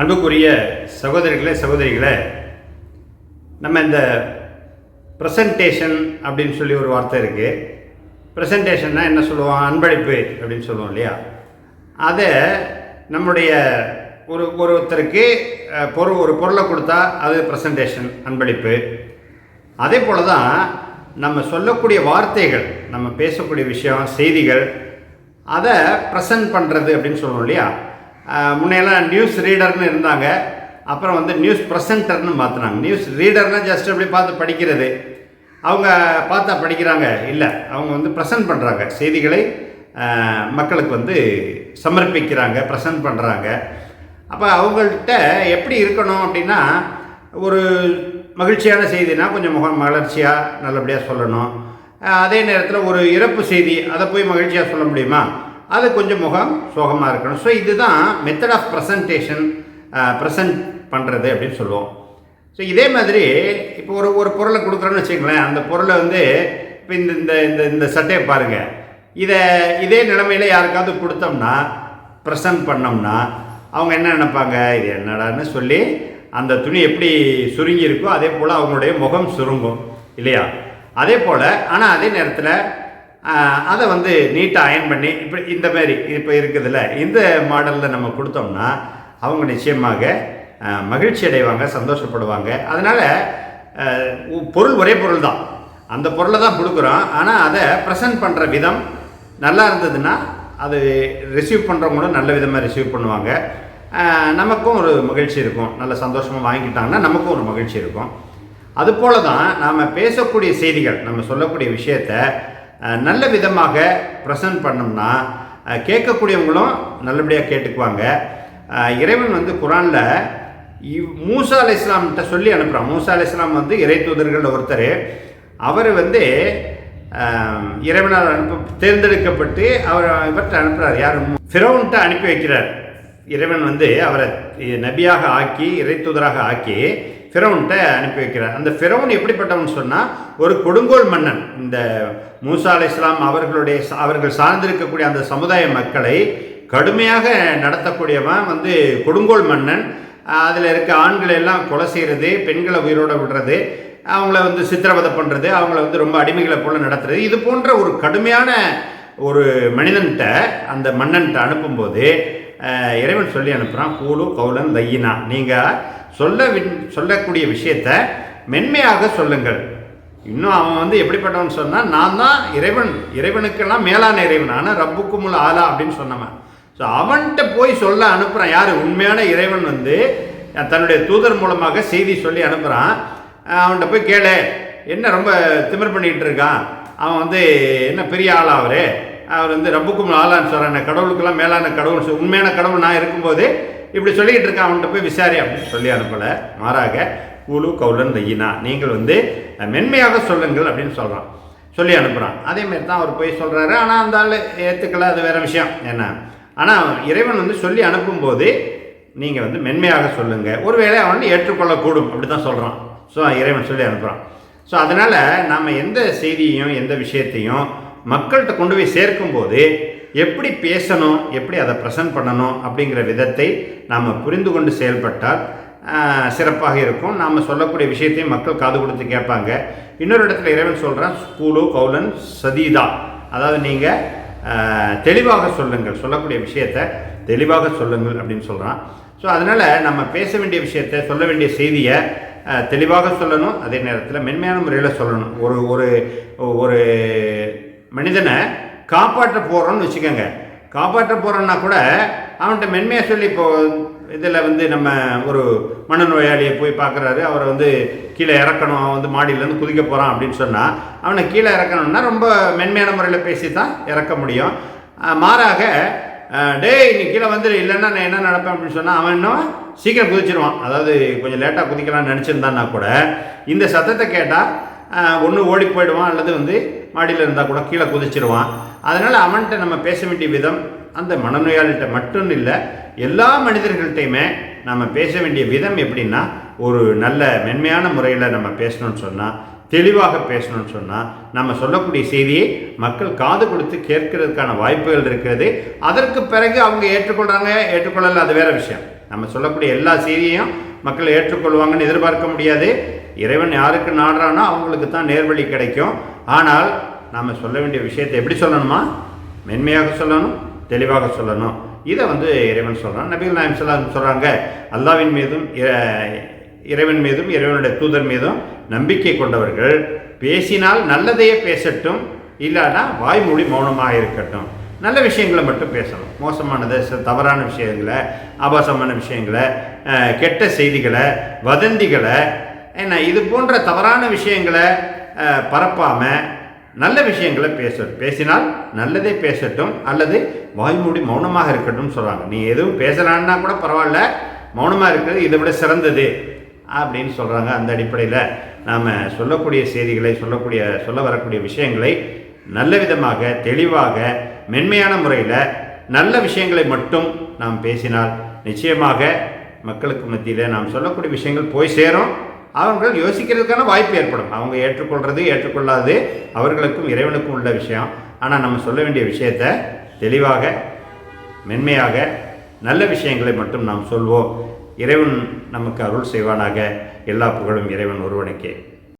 அன்புக்குரிய சகோதரிகளே சகோதரிகளே நம்ம இந்த ப்ரெசன்டேஷன் அப்படின்னு சொல்லி ஒரு வார்த்தை இருக்குது ப்ரெசன்டேஷன்னா என்ன சொல்லுவோம்? அன்பளிப்பு அப்படின்னு சொல்லுவோம் இல்லையா? அதை நம்முடைய ஒரு ஒருத்தருக்கு பொருள் ஒரு பொருளை கொடுத்தா அது ப்ரெசன்டேஷன் அன்பளிப்பு. அதே போல் தான் நம்ம சொல்லக்கூடிய வார்த்தைகள் நம்ம பேசக்கூடிய விஷயம் செய்திகள் அதை ப்ரெசன்ட் பண்ணுறது அப்படின்னு சொல்லுவோம் இல்லையா? முன்னையெல்லாம் நியூஸ் ரீடர்னு இருந்தாங்க. அப்புறம் வந்து நியூஸ் ப்ரெசன்டர்னு மாற்றினாங்க நியூஸ் ரீடர்னால் ஜஸ்ட் அப்படி பார்த்து படிக்கிறது. அவங்க பார்த்தா படிக்கிறாங்க. இல்லை அவங்க வந்து ப்ரெசன்ட் பண்ணுறாங்க செய்திகளை மக்களுக்கு வந்து சமர்ப்பிக்கிறாங்க ப்ரெசன்ட் பண்ணுறாங்க அப்போ அவங்கள்ட்ட எப்படி இருக்கணும் அப்படின்னா ஒரு மகிழ்ச்சியான செய்தினா கொஞ்சம் முக மலர்ச்சியாக நல்லபடியாக சொல்லணும். அதே நேரத்தில் ஒரு இறப்பு செய்தி அதை போய் மகிழ்ச்சியாக சொல்ல முடியுமா? அது கொஞ்சம் முகம் சோகமாக இருக்கணும். ஸோ இதுதான் மெத்தட் ஆஃப் ப்ரெசன்டேஷன் ப்ரெசன்ட் பண்ணுறது அப்படின்னு சொல்லுவோம். ஸோ இதே மாதிரி இப்போ ஒரு ஒரு பொருளை கொடுக்குறோன்னு வச்சுங்களேன் அந்த பொருளை வந்து இப்போ இந்த இந்த இந்த இந்த சட்டையை பாருங்கள் இதை இதே நிலமையில் யாருக்காவது கொடுத்தோம்னா ப்ரெசன்ட் பண்ணோம்னா அவங்க என்ன நினைப்பாங்க? இது என்னடான்னு சொல்லி அந்த துணி எப்படி சுருங்கி இருக்கோ அதே போல் அவங்களுடைய முகம் சுருங்கும் இல்லையா? அதே போல் ஆனால் அதே நேரத்தில் அதை வந்து நீட்டாக அயன் பண்ணி இப்படி இந்த மாதிரி இப்போ இருக்குதுல்ல இந்த மாடலில் நம்ம கொடுத்தோம்னா அவங்க நிச்சயமாக மகிழ்ச்சி அடைவாங்க சந்தோஷப்படுவாங்க. அதனால் பொருள் ஒரே பொருள் தான். அந்த பொருளை தான் கொடுக்குறோம். ஆனால் அதை ப்ரெசன்ட் பண்ணுற விதம் நல்லா இருந்ததுன்னா அது ரிசீவ் பண்ணுறவங்களும் நல்ல விதமாக ரிசீவ் பண்ணுவாங்க. நமக்கும் ஒரு மகிழ்ச்சி இருக்கும். நல்ல சந்தோஷமாக வாங்கிட்டாங்கன்னா நமக்கும் ஒரு மகிழ்ச்சி இருக்கும். அதுபோல தான் நாம் பேசக்கூடிய செய்திகள் நம்ம சொல்லக்கூடிய விஷயத்த நல்ல விதமாக ப்ரெசன்ட் பண்ணோம்னா கேட்கக்கூடியவங்களும் நல்லபடியாக கேட்டுக்குவாங்க. இறைவன் வந்து குரானில் இவ் மூசா அலி இஸ்லாம்கிட்ட சொல்லி அனுப்புகிறான் மூசா அலி இஸ்லாம் வந்து இறை தூதர்கள் ஒருத்தர். அவர் வந்து இறைவனால் அனுப்ப தேர்ந்தெடுக்கப்பட்டு அவர் இவர்கிட்ட அனுப்புகிறார் யார்? ஃபிரோன்ட்ட அனுப்பி வைக்கிறார். இறைவன் வந்து அவரை நபியாக ஆக்கி இறை தூதராக ஆக்கி ஃபிரௌன்ட்ட அனுப்பி வைக்கிறார். அந்த ஃபிரௌன் எப்படிப்பட்டவன் சொன்னால் ஒரு கொடுங்கோல் மன்னன். இந்த மூசா அலை இஸ்லாம் அவர்களுடைய அவர்கள் சார்ந்திருக்கக்கூடிய அந்த சமுதாய மக்களை கடுமையாக நடத்தக்கூடியவன் வந்து கொடுங்கோல் மன்னன். அதில் இருக்க ஆண்களை எல்லாம் கொலை செய்கிறது பெண்களை உயிரோட விடுறது அவங்கள வந்து சித்திரவதை பண்ணுறது அவங்கள வந்து ரொம்ப அடிமைகளை போல நடத்துறது. இது போன்ற ஒரு கடுமையான ஒரு மனிதன்கிட்ட அந்த மன்னன்கிட்ட அனுப்பும்போது இறைவன் சொல்லி அனுப்புகிறான் கூலு கௌலன் லையினா நீங்கள் சொல்ல சொல்லக்கூடிய விஷயத்த மென்மையாக சொல்லுங்கள். இன்னும் அவன் வந்து எப்படிப்பட்டவன் சொன்னால் நான் தான் இறைவன் இறைவனுக்கெல்லாம் மேலான இறைவன் ஆனால் ரப்புக்குமுல் ஆலா அப்படின்னு சொன்னவன். ஸோ அவன்கிட்ட போய் சொல்ல அனுப்புகிறான் யார்? உண்மையான இறைவன் வந்து தன்னுடைய தூதர் மூலமாக செய்தி சொல்லி அனுப்புகிறான் அவன்கிட்ட போய் கேளு என்ன ரொம்ப திமிர் பண்ணிகிட்டு இருக்கான்? அவன் வந்து என்ன பெரிய ஆளா அவர்? அவர் வந்து ரப்புக்கும் ஆளான்னு சொல்கிறான் கடவுளுக்கெல்லாம் மேலான கடவுள் உண்மையான கடவுள் நான் இருக்கும்போது இப்படி சொல்லிக்கிட்டு இருக்கான் அவன்கிட்ட போய் விசாரி அப்படின்னு சொல்லி அனுப்பலை. மாறாக கூலு கவுலன் லையினா நீங்கள் வந்து மென்மையாக சொல்லுங்கள் அப்படின்னு சொல்கிறான் சொல்லி அனுப்புகிறான் அதேமாரி தான் அவர் போய் சொல்கிறாரு ஆனால் அந்த ஆள் ஏற்றுக்கல அது வேறு விஷயம். என்ன? ஆனால் இறைவன் வந்து சொல்லி அனுப்பும்போது நீங்கள் வந்து மென்மையாக சொல்லுங்கள் ஒருவேளை அவன் ஏற்றுக்கொள்ளக்கூடும் அப்படி தான் சொல்கிறான் ஸோ இறைவன் சொல்லி அனுப்புகிறான் ஸோ அதனால் நாம் எந்த செய்தியையும் எந்த விஷயத்தையும் மக்கள்கிட்ட கொண்டு போய் சேர்க்கும்போது எப்படி பேசணும் எப்படி அதை ப்ரெசன்ட் பண்ணணும் அப்படிங்கிற விதத்தை நாம் புரிந்து கொண்டு செயல்பட்டால் சிறப்பாக இருக்கும். நாம் சொல்லக்கூடிய விஷயத்தையும் மக்கள் காது கொடுத்து கேட்பாங்க. இன்னொரு இடத்துல இறைவன் சொல்கிறான் ஸ்கூலு கௌலன் சதீதா. அதாவது நீங்கள் தெளிவாக சொல்லுங்கள். சொல்லக்கூடிய விஷயத்தை தெளிவாக சொல்லுங்கள் அப்படின்னு சொல்கிறான் ஸோ அதனால் நம்ம பேச வேண்டிய விஷயத்தை சொல்ல வேண்டிய செய்தியை தெளிவாக சொல்லணும். அதே நேரத்தில் மென்மையான முறையில் சொல்லணும். ஒரு ஒரு ஒரு மனிதனை காப்பாற்ற போகிறோன்னு வச்சுக்கோங்க. காப்பாற்ற போகிறோன்னா கூட அவன்கிட்ட மென்மையாக சொல்லி இப்போ இதில் வந்து நம்ம ஒரு மனநோயாளியை போய் பார்க்குறாரு. அவரை வந்து கீழே இறக்கணும். அவன் வந்து மாடியிலேருந்து குதிக்க போகிறான் அப்படின்னு சொன்னால் அவனை கீழே இறக்கணும்னா ரொம்ப மென்மையான முறையில் பேசி தான் இறக்க முடியும். மாறாக டேய் நீ கீழே வந்துடு இல்லைன்னா நான் என்ன நடப்பேன் அப்படின்னு சொன்னால் அவன் இன்னும் சீக்கிரம் குதிச்சிருவான். அதாவது கொஞ்சம் லேட்டாக குதிக்கலாம்னு நினச்சிருந்தான்னா கூட இந்த சத்தத்தை கேட்டால் ஒன்று ஓடி போயிடுவான் அல்லது வந்து மாடியில் இருந்தால் கூட கீழே குதிச்சிருவான். அதனால் அவன்கிட்ட நம்ம பேச வேண்டிய விதம் அந்த மனநோயாளிகிட்ட மட்டும் இல்லை எல்லா மனிதர்கள்ட்டையுமே நம்ம பேச வேண்டிய விதம் எப்படின்னா ஒரு நல்ல மென்மையான முறையில் நம்ம பேசணும்னு சொன்னால் தெளிவாக பேசணும்னு சொன்னால் நம்ம சொல்லக்கூடிய செய்தியை மக்கள் காது கொடுத்து கேட்கறதுக்கான வாய்ப்புகள் இருக்கிறது. அதற்கு பிறகு அவங்க ஏற்றுக்கொள்கிறாங்க ஏற்றுக்கொள்ளலை அது வேறு விஷயம். நம்ம சொல்லக்கூடிய எல்லா செய்தியையும் மக்கள் ஏற்றுக்கொள்வாங்கன்னு எதிர்பார்க்க முடியாது. இறைவன் யாருக்கு நாடுறானோ அவங்களுக்கு தான் நேர்வழி கிடைக்கும். ஆனால் நாம் சொல்ல வேண்டிய விஷயத்தை எப்படி சொல்லணுமா? மென்மையாக சொல்லணும் தெளிவாக சொல்லணும். இதை வந்து இறைவன் சொல்கிறான் நபிகள் நாயம் சொல்லாம் சொல்கிறாங்க அல்லாவின் மீதும் இறைவன் மீதும் இறைவனுடைய தூதர் மீதும் நம்பிக்கை கொண்டவர்கள் பேசினால் நல்லதையே பேசட்டும் இல்லைன்னா வாய்மொழி மௌனமாக இருக்கட்டும். நல்ல விஷயங்களை மட்டும் பேசணும். மோசமானது ச- தவறான விஷயங்களை ஆபாசமான விஷயங்களை கெட்ட செய்திகளை வதந்திகளை என்ன இது போன்ற தவறான விஷயங்களை பரப்பாமல் நல்ல விஷயங்களை பேச பேசினால் நல்லதே பேசட்டும் அல்லது வாய்மூடி மௌனமாக இருக்கட்டும் சொல்கிறாங்க நீ எதுவும் பேசலான்னா கூட பரவாயில்ல மௌனமாக இருக்கிறது இதை விட சிறந்தது அப்படின்னு சொல்கிறாங்க அந்த அடிப்படையில் நாம் சொல்லக்கூடிய செய்திகளை சொல்லக்கூடிய சொல்ல வரக்கூடிய விஷயங்களை நல்ல விதமாக தெளிவாக மென்மையான முறையில் நல்ல விஷயங்களை மட்டும் நாம் பேசினால் நிச்சயமாக மக்களுக்கு மத்தியில் நாம் சொல்லக்கூடிய விஷயங்கள் போய் சேரும். அவர்கள் யோசிக்கிறதுக்கான வாய்ப்பு ஏற்படும். அவங்க ஏற்றுக்கொள்வது ஏற்றுக்கொள்ளாது அவர்களுக்கும் இறைவனுக்கும் உள்ள விஷயம். ஆனால் நம்ம சொல்ல வேண்டிய விஷயத்தை தெளிவாக மென்மையாக நல்ல விஷயங்களை மட்டும் நாம் சொல்வோம். இறைவன் நமக்கு அருள் செய்வானாக. எல்லா புகழும் இறைவன் ஒருவனுக்கே.